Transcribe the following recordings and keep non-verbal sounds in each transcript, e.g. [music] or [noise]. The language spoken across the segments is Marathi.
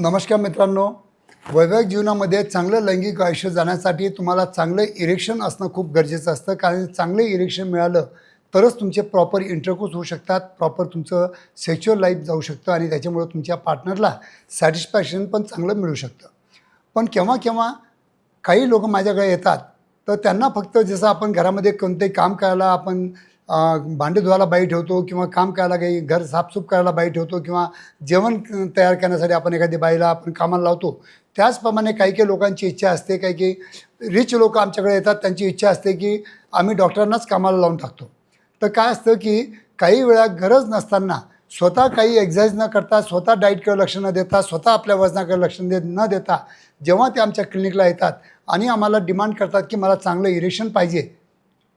नमस्कार मित्रांनो. वैवाहिक जीवनामध्ये चांगलं लैंगिक आयुष्य जाण्यासाठी तुम्हाला चांगलं इरेक्शन असणं खूप गरजेचं असतं. कारण चांगलं इरेक्शन मिळालं तरच तुमचे प्रॉपर इंटरकोर्स होऊ शकतात प्रॉपर तुमचं सेक्च्युअल लाईफ जाऊ शकतं आणि त्याच्यामुळं तुमच्या पार्टनरला सॅटिस्फॅक्शन पण चांगलं मिळू शकतं. पण केव्हा केव्हा काही लोक माझ्याकडे येतात तर त्यांना फक्त जसं आपण घरामध्ये कोणतेही काम करायला आपण भांडे धुवायला बाई ठेवतो किंवा काम करायला काही घर साफसूफ करायला बाई ठेवतो किंवा जेवण तयार करण्यासाठी आपण एखादी बाईला आपण कामाला लावतो. त्याचप्रमाणे काही काही लोकांची इच्छा असते काही काही रिच लोक आमच्याकडे येतात त्यांची इच्छा असते की आम्ही डॉक्टरांनाच कामाला लावून टाकतो. तर काय असतं की काही वेळा गरज नसताना स्वतः काही एक्झरसाईज न करता स्वतः डाईटकडे लक्ष न देता स्वतः आपल्या वजनाकडे लक्ष दे न देता जेव्हा ते आमच्या क्लिनिकला येतात आणि आम्हाला डिमांड करतात की मला चांगलं इरेक्शन पाहिजे.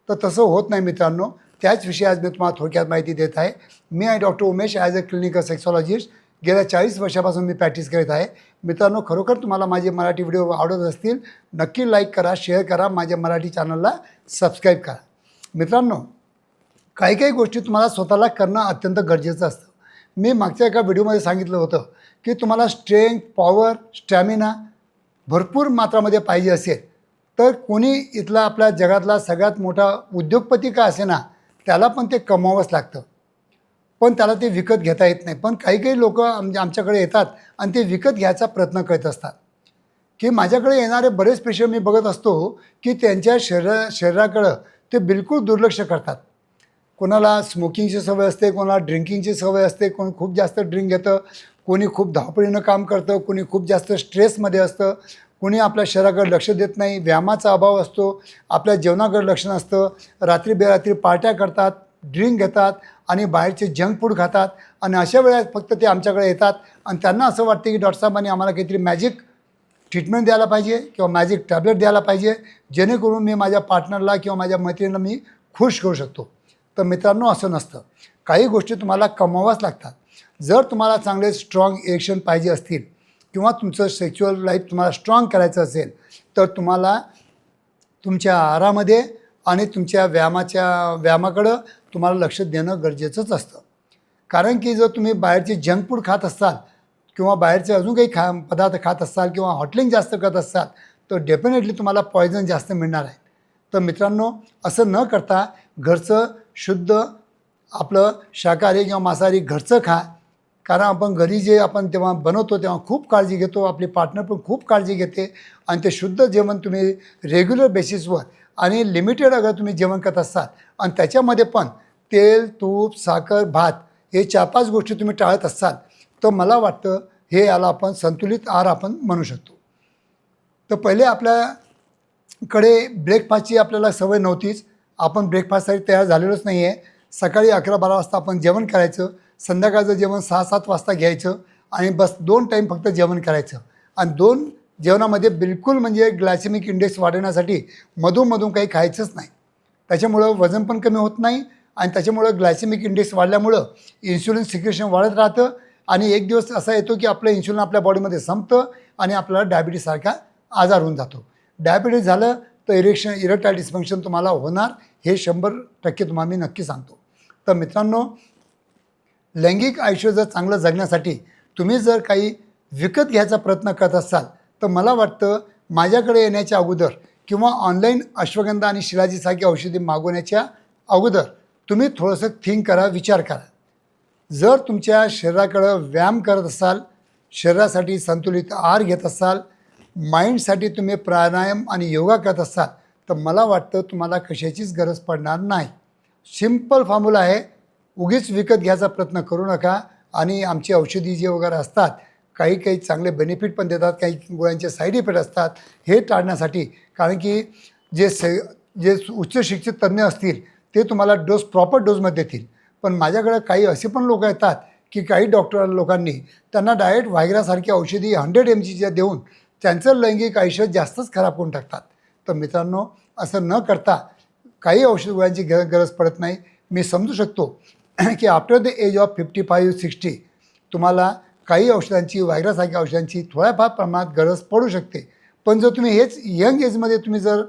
तर तसं होत नाही मित्रांनो. त्याच विषयी आज मी तुम्हाला थोडक्यात माहिती देत आहे. मी आहे doctor Umesh as a clinical sexologist गेल्या चाळीस वर्षापासून मी प्रॅक्टिस करत आहे. मित्रांनो खरोखर तुम्हाला माझे मराठी व्हिडिओ आवडत असतील नक्की लाईक करा शेअर करा माझ्या मराठी चॅनलला सबस्क्राईब करा. मित्रांनो काही काही गोष्टी तुम्हाला स्वतःला करणं अत्यंत गरजेचं असतं. मी मागच्या एका व्हिडिओमध्ये सांगितलं होतं की तुम्हाला स्ट्रेंथ पॉवर स्टॅमिना भरपूर मात्रामध्ये पाहिजे असेल तर कोणी इथला आपल्या जगातला सगळ्यात मोठा उद्योगपती का असे ना त्याला पण ते कमावंच लागतं. पण त्याला ते विकत घेता येत नाही. पण काही काही लोक म्हणजे आमच्याकडे येतात आणि ते विकत घ्यायचा प्रयत्न करत असतात. की माझ्याकडे येणारे बरेच पेशंट मी बघत असतो की त्यांच्या शरीरा शरीराकडं ते बिलकुल दुर्लक्ष करतात. कोणाला स्मोकिंगची सवय असते कोणाला ड्रिंकिंगची सवय असते कोण खूप जास्त ड्रिंक घेतं कोणी खूप धावपळीनं काम करतं कोणी खूप जास्त स्ट्रेसमध्ये असतं कोणी आपल्या शहराकडे लक्ष देत नाही व्यायामाचा अभाव असतो आपल्या जेवणाकडे लक्ष नसतं रात्री बेरात्री पार्ट्या करतात ड्रिंक घेतात आणि बाहेरचे जंक फूड खातात आणि अशा वेळेस फक्त ते आमच्याकडे येतात आणि त्यांना असं वाटतं की डॉक्टर साहेबांनी आम्हाला काहीतरी मॅजिक ट्रीटमेंट द्यायला पाहिजे किंवा मॅजिक टॅबलेट द्यायला पाहिजे जेणेकरून मी माझ्या पार्टनरला किंवा माझ्या मैत्रिणीला मी खुश करू शकतो. तर मित्रांनो असं नसतं. काही गोष्टी तुम्हाला कमावाच लागतात. जर तुम्हाला चांगले स्ट्रॉंग इरेक्शन पाहिजे असतील किंवा तुमचं सेक्च्युअल लाईफ तुम्हाला स्ट्रॉंग करायचं असेल तर तुम्हाला तुमच्या आहारामध्ये आणि तुमच्या व्यायामाच्या व्यायामाकडं तुम्हाला लक्ष देणं गरजेचंच असतं. कारण की जर तुम्ही बाहेरचे जंक फूड खात असाल किंवा बाहेरचे अजून काही खा पदार्थ खात असाल किंवा हॉटलिंग जास्त करत असाल तर डेफिनेटली तुम्हाला पॉयझन जास्त मिळणार आहे. तर मित्रांनो असं न करता घरचं शुद्ध आपलं शाकाहारी किंवा मांसाहारी घरचं खा. कारण आपण घरी जे आपण तेव्हा बनवतो तेव्हा खूप काळजी घेतो. आपली पार्टनर पण खूप काळजी घेते. आणि ते शुद्ध जेवण तुम्ही रेग्युलर बेसिसवर आणि लिमिटेड अगर तुम्ही जेवण करत असाल आणि त्याच्यामध्ये पण तेल तूप साखर भात हे चार पाच गोष्टी तुम्ही टाळत असाल तर मला वाटतं हे याला आपण संतुलित आहार आपण म्हणू शकतो. तर पहिले आपल्याकडे ब्रेकफास्टची आपल्याला सवय नव्हतीच. आपण ब्रेकफास्टसाठी तयार झालेलोच नाही आहे सकाळी अकरा बारा वाजता आपण जेवण करायचं. संध्याकाळचं जेवण सहा सात वाजता घ्यायचं आणि बस दोन टाईम फक्त जेवण करायचं. आणि दोन जेवणामध्ये बिलकुल म्हणजे ग्लायसेमिक इंडेक्स वाढवण्यासाठी मधूनमधून काही खायचंच नाही. त्याच्यामुळं वजन पण कमी होत नाही आणि त्याच्यामुळं ग्लायसेमिक इंडेक्स वाढल्यामुळं इन्शुलिन सिक्रेशन वाढत राहतं आणि एक दिवस असा येतो की आपलं इन्शुलिन आपल्या बॉडीमध्ये संपतं आणि आपल्याला डायबिटीसारखा आजार होऊन जातो. डायबिटीस झालं तर इरेक्शन इरेक्टाईल डिस्फंक्शन तुम्हाला होणार हे शंभर टक्के तुम्हाला मी नक्की सांगतो. तर मित्रांनो लैंगिक आयुष्य जर चांगलं जगण्यासाठी तुम्ही जर काही विकत घ्यायचा प्रयत्न करत असाल तर मला वाटतं माझ्याकडे येण्याच्या अगोदर किंवा ऑनलाईन अश्वगंधा आणि शिलाजीसारखी औषधी मागवण्याच्या अगोदर तुम्ही थोडंसं थिंक करा विचार करा. जर तुमच्या शरीराकडं व्यायाम करत असाल शरीरासाठी संतुलित आहार घेत असाल माइंडसाठी तुम्ही प्राणायाम आणि योगा करत असाल तर मला वाटतं तुम्हाला कशाचीच गरज पडणार नाही. सिंपल फॉर्म्युला आहे उगीच विकत घ्यायचा प्रयत्न करू नका. आणि आमची औषधी जे वगैरे असतात काही काही चांगले बेनिफिट पण देतात काही गोळ्यांचे साईड इफेक्ट असतात हे टाळण्यासाठी. कारण की जे से जे उच्च शिक्षित तज्ज्ञ असतील ते तुम्हाला डोस प्रॉपर डोजमध्ये देतील. पण माझ्याकडे काही असे पण लोक येतात की काही डॉक्टर लोकांनी त्यांना डायरेक्ट व्हायग्रासारखी औषधी हंड्रेड एम जीच्या देऊन त्यांचं लैंगिक आयुष्य जास्तच खराब करून टाकतात. तर मित्रांनो असं न करता काही औषध गोळ्यांची गर गरज पडत नाही. मी समजू शकतो [clears throat] की after the age of fifty five sixty तुम्हाला काही औषधांची व्हायरससारख्या औषधांची थोड्याफार प्रमाणात गरज पडू शकते. पण जर तुम्ही हेच यंग एजमध्ये तुम्ही जर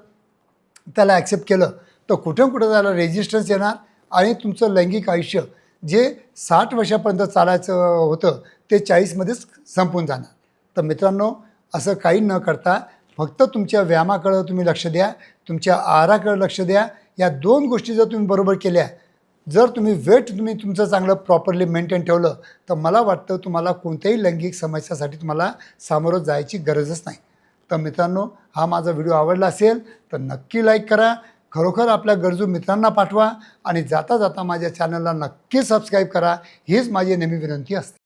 त्याला ॲक्सेप्ट केलं तर कुठं कुठं त्याला रेजिस्टन्स येणार आणि तुमचं लैंगिक आयुष्य जे साठ वर्षापर्यंत चालायचं होतं ते चाळीसमध्येच संपून जाणार. तर मित्रांनो असं काही न करता फक्त तुमच्या व्यायामाकडं तुम्ही लक्ष द्या तुमच्या आहाराकडं लक्ष द्या. या दोन गोष्टी जर तुम्ही बरोबर केल्या जर तुम्ही वेट तुम्ही तुमचं चांगलं प्रॉपरली मेंटेन ठेवलं तर मला वाटतं तुम्हाला कोणत्याही लैंगिक समस्यासाठी तुम्हाला सामोरं जायची गरजच नाही. तर मित्रांनो हा माझा व्हिडिओ आवडला असेल तर नक्की लाईक करा. खरोखर आपल्या गरजू मित्रांना पाठवा आणि जाता जाता माझ्या चॅनलला नक्की सबस्क्राईब करा. हीच माझी नेहमी विनंती असते.